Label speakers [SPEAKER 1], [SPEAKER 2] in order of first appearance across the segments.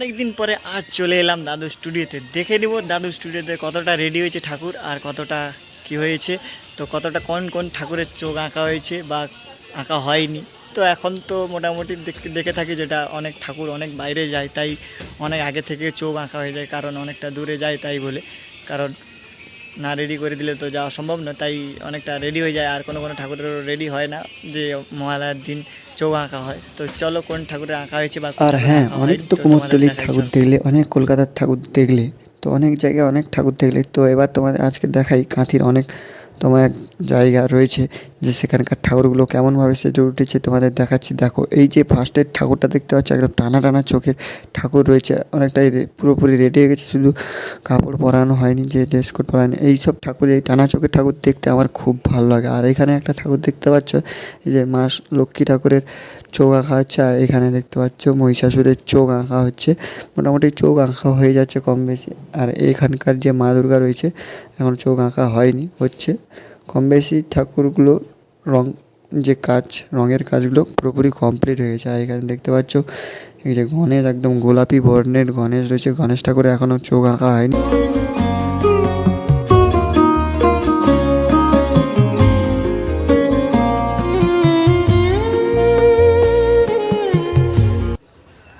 [SPEAKER 1] অনেক দিন পরে আজ চলে এলাম দাদু স্টুডিওতে। দেখে নিব দাদু স্টুডিওতে কতটা রেডি হয়েছে ঠাকুর আর কতটা কি হয়েছে। তো কতটা কোন কোন ঠাকুরের চোখ আঁকা হয়েছে বা আঁকা হয়নি। তো এখন তো মোটামুটি দেখ- থাকি যেটা অনেক ঠাকুর অনেক বাইরে যায়, তাই অনেক আগে থেকে চোখ আঁকা হয়ে যায়, কারণ অনেকটা দূরে যায় তাই বলে। কারণ না রেডি করে দিলে তো যাওয়া সম্ভব না, তাই অনেকটা রেডি হয়ে যায়, আর কোনো কোনো ঠাকুরেরও রেডি হয় না যে মহালয়ার দিন চোখ আঁকা হয়। তো চলো কোন ঠাকুরের আঁকা হয়েছে বা
[SPEAKER 2] আর হ্যাঁ অনেক তো কুমোরটুলির ঠাকুর দেখলে অনেক কলকাতার ঠাকুর দেখলে তো অনেক জায়গায় অনেক ঠাকুর দেখলে। তো এবার তোমাদের আজকে দেখাই কাঁথির অনেক তোমার এক জায়গা রয়েছে যে সেখানকার ঠাকুরগুলো কেমনভাবে সেজে উঠেছে তোমাদের দেখাচ্ছি। দেখো, এই যে ফার্স্টের ঠাকুরটা দেখতে পাচ্ছ, একদম টানা টানা চোখের ঠাকুর রয়েছে, অনেকটাই পুরোপুরি রেডি হয়ে গেছে, শুধু কাপড় পরানো হয়নি যে ড্রেস কোড পরানো এই সব ঠাকুর, এই টানা চোখের ঠাকুর দেখতে আমার খুব ভালো লাগে। আর এখানে একটা ঠাকুর দেখতে পাচ্ছ, এই যে মা লক্ষ্মী ঠাকুরের চোখ আঁকা হচ্ছে, আর এখানে দেখতে পাচ্ছ মহিষাসুরের চোখ আঁকা হচ্ছে। মোটামুটি চোখ আঁকা হয়ে যাচ্ছে কম বেশি। আর এখানকার যে মা দুর্গা রয়েছে, এখন চোখ আঁকা হয়নি, হচ্ছে। কম বেশি ঠাকুরগুলো রং, যে কাজ, রঙের কাজগুলো পুরোপুরি কমপ্লিট হয়ে গেছে। আর এখানে দেখতে পাচ্ছ, এই যে গণেশ, একদম গোলাপি বর্ণের গণেশ রয়েছে। গণেশ ঠাকুরের এখনও চোখ আঁকা হয়নি।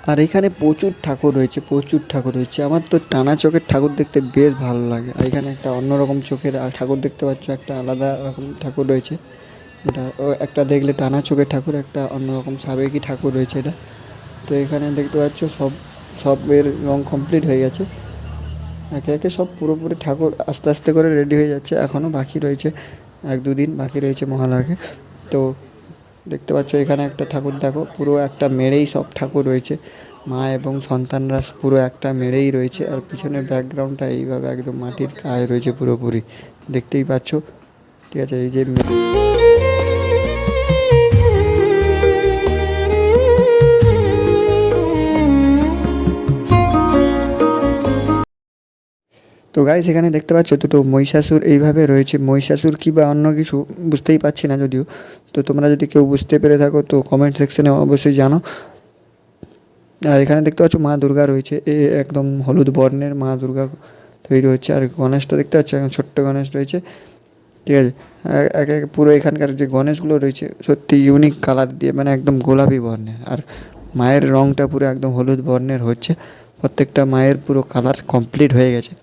[SPEAKER 2] আর এখানে প্রচুর ঠাকুর রয়েছে, প্রচুর ঠাকুর রয়েছে। আমার তো টানা চোখের ঠাকুর দেখতে বেশ ভালো লাগে। আর এখানে একটা অন্যরকম চোখের ঠাকুর দেখতে পাচ্ছ, একটা আলাদা রকম ঠাকুর রয়েছে। এটা একটা দেখলে টানা চোখের ঠাকুর, একটা অন্যরকম সাবেকি ঠাকুর রয়েছে এটা। তো এখানে দেখতে পাচ্ছ সব, সবের রং কমপ্লিট হয়ে গেছে। একে একে সব পুরোপুরি ঠাকুর আস্তে আস্তে করে রেডি হয়ে যাচ্ছে। এখনও বাকি রয়েছে, এক দুদিন বাকি রয়েছে মহালয়াকে। তো দেখতে পাচ্ছ, এখানে একটা ঠাকুর, দেখো, পুরো একটা মেরেই সব ঠাকুর রয়েছে। মা এবং সন্তানরা পুরো একটা মেরেই রয়েছে আর পিছনের ব্যাকগ্রাউন্ডটা এইভাবে একদম মাটির গায়ে রয়েছে পুরোপুরি। দেখতেই পাচ্ছ? ঠিক আছে, এই যে তো গাইস এখানে দেখতে পাচ্ছ, দুটো মহিষাসুর এইভাবে রয়েছে। মহিষাসুর কি বা অন্য কিছু বুঝতেই পারছি না যদিও। তো তোমরা যদি কেউ বুঝতে পেরে থাকো, তো কমেন্ট সেকশনে অবশ্যই জানো। আর এখানে দেখতে পাচ্ছ, মা দুর্গা রয়েছে। এ একদম হলুদ বর্ণের মা দুর্গা তৈরি হচ্ছে। আর গণেশটা দেখতে পাচ্ছ এখন ছোট্ট গণেশ রয়েছে। ঠিক আছে? একে একে পুরো এখানকার যে গণেশগুলো রয়েছে, সত্যি ইউনিক কালার দিয়ে মানে একদম গোলাপি বর্ণের। আর মায়ের রঙটা পুরো একদম হলুদ বর্ণের হচ্ছে। প্রত্যেকটা মায়ের পুরো কালার কমপ্লিট হয়ে গেছে।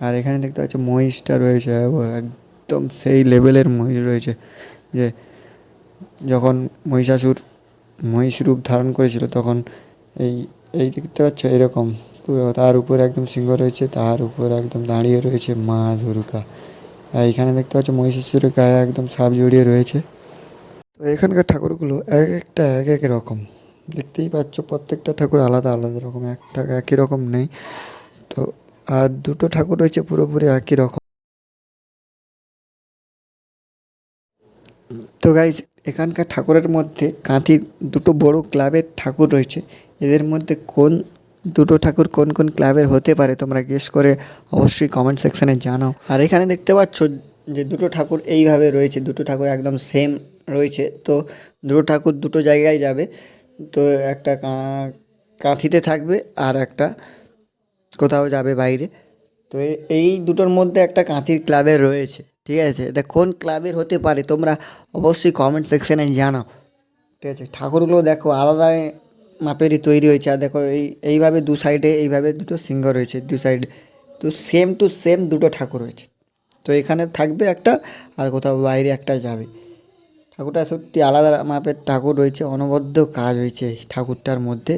[SPEAKER 2] আর এখানে দেখতে পাচ্ছ মহিষটা রয়েছে একদম সেই লেভেলের মহিষ রয়েছে, যে যখন মহিষাসুর মহিষ রূপ ধারণ করেছিল তখন এই এই দেখতে পাচ্ছ এরকম, পুরো তার উপরে একদম সিংহ রয়েছে, তার উপরে একদম দাঁড়িয়ে রয়েছে মা দুর্গা। আর এখানে দেখতে পাচ্ছ মহিষাসুরের গায়ে একদম সাপ জড়িয়ে রয়েছে। তো এখানকার ঠাকুরগুলো এক একটা এক এক রকম, দেখতেই পাচ্ছ প্রত্যেকটা ঠাকুর আলাদা আলাদা রকম, একটা একই রকম নেই। তো আর দুটো ঠাকুর রয়েছে পুরোপুরি একই রকম। তো গাইজ এখানকার ঠাকুরের মধ্যে কাঁথির দুটো বড় ক্লাবের ঠাকুর রয়েছে। এদের মধ্যে কোন দুটো ঠাকুর কোন কোন ক্লাবের হতে পারে তোমরা গেস করে অবশ্যই কমেন্ট সেকশনে জানাও। আর এখানে দেখতে পাচ্ছ যে দুটো ঠাকুর এইভাবে রয়েছে, দুটো ঠাকুর একদম সেম রয়েছে। তো দুটো ঠাকুর দুটো জায়গায় যাবে। তো একটা কাঁথিতে থাকবে আর একটা কোথাও যাবে বাইরে। তো এই দুটোর মধ্যে একটা কাঁথির ক্লাবের রয়েছে, ঠিক আছে? এটা কোন ক্লাবের হতে পারে তোমরা অবশ্যই কমেন্ট সেকশানে জানাও, ঠিক আছে? ঠাকুরগুলো দেখো আলাদা মাপেরই তৈরি হয়েছে, আর দেখো এই, এইভাবে দু সাইডে এইভাবে দুটো সিংহ রয়েছে, দু সাইডে তো সেম টু সেম দুটো ঠাকুর রয়েছে। তো এখানে থাকবে একটা, আর কোথাও বাইরে একটা যাবে। ঠাকুরটা সত্যি আলাদা মাপের ঠাকুর রয়েছে, অনবদ্য কাজ হয়েছে ঠাকুরটার মধ্যে,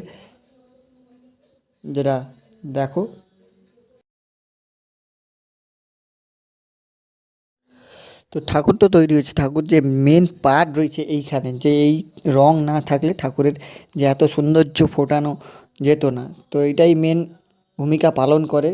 [SPEAKER 2] যেটা দেখো। তো ঠাকুর তো তৈরি হয়েছে। ঠাকুর যে মেন পার্ট রয়েছে এইখানে, যে এই রং না থাকলে ঠাকুরের যে এত সৌন্দর্য ফোটানো যেত না। তো এটাই মেন ভূমিকা পালন করে।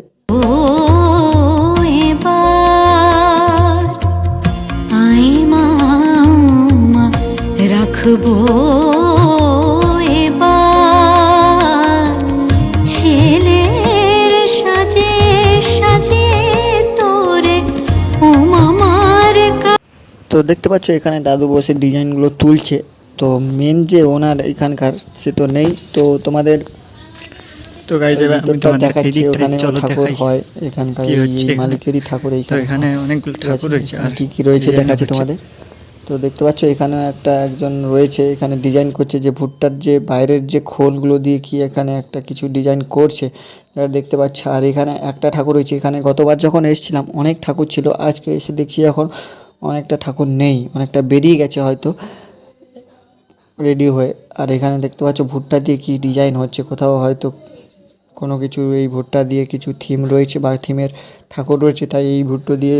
[SPEAKER 2] তো দেখতে পাচ্ছ এখানে দাদু বসে ডিজাইনগুলো তুলছে। তো মেন যে ওনার এখানকার সে তো নেই। তো তোমাদের
[SPEAKER 1] তো গাইজ এবার আমি
[SPEAKER 2] ভিতরটা
[SPEAKER 1] তোমাদের
[SPEAKER 2] দেখাচ্ছি
[SPEAKER 1] দেখাই দিই
[SPEAKER 2] ওখানে ঠাকুর হয় এখানকার? মালিকেরই ঠাকুর
[SPEAKER 1] এখানে অনেকগুলো ঠাকুর রয়েছে আর
[SPEAKER 2] কি কি রয়েছে দেখাচ্ছি তোমাদের? তো দেখতে পাচ্ছ এখানে একটা একজন রয়েছে এখানে ডিজাইন করছে যে ভুট্টার যে বাইরের যে খোলগুলো দিয়ে কি এখানে একটা কিছু ডিজাইন করছে। যারা দেখতে পাচ্ছে আর এখানে একটা ঠাকুর রয়েছে। এখানে গতবার যখন এসেছিলাম অনেক ঠাকুর ছিল। আজকে এসে দেখছি এখন অনেকটা ঠাকুর নেই, অনেকটা বেরিয়ে গেছে হয়তো রেডি হয়ে। আর এখানে দেখতে পাচ্ছ ভুট্টা দিয়ে কি ডিজাইন হচ্ছে, কোথাও হয়তো কোনো কিছু এই ভুট্টা দিয়ে কিছু থিম রয়েছে বা থিমের ঠাকুর রয়েছে, তাই এই ভুট্টো দিয়ে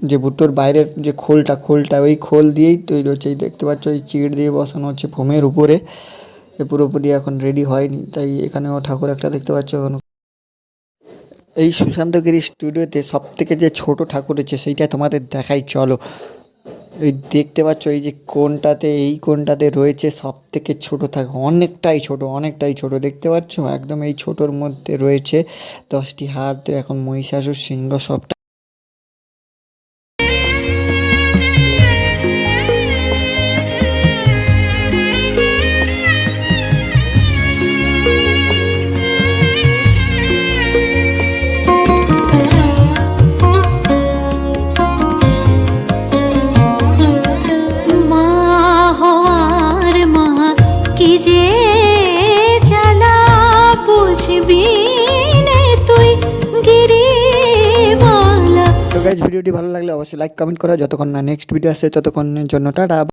[SPEAKER 2] যে ভুট্টোর বাইরের যে খোলটা খোলটা ওই খোল দিয়েই তৈরি হচ্ছে। এই দেখতে পাচ্ছ এই চিড় দিয়ে বসানো হচ্ছে ফোমের উপরে, এ পুরোপুরি এখন রেডি হয়নি, তাই এখানেও ঠাকুর একটা দেখতে পাচ্ছ এখন এই সুশান্তগিরি স্টুডিওতে সব থেকে যে ছোট ঠাকুর হচ্ছে সেইটা তোমাদের দেখাই, চলো। এই দেখতে পাচ্ছ এই যে কোনটাতে, এই কোনটাতে রয়েছে সব থেকে ছোট থাকে অনেকটাই ছোট অনেকটাই ছোট, দেখতে পাচ্ছ? একদম এই ছোটোর মধ্যে রয়েছে। দশটি হাত, এখন মহিষাসুর সিংহ সবটা গাইজ ভিডিওটি ভালো লাগলে অবশ্যই লাইক কমেন্ট করো। যতক্ষণ না নেক্সট ভিডিও আসে, ততক্ষণের জন্য টাটা।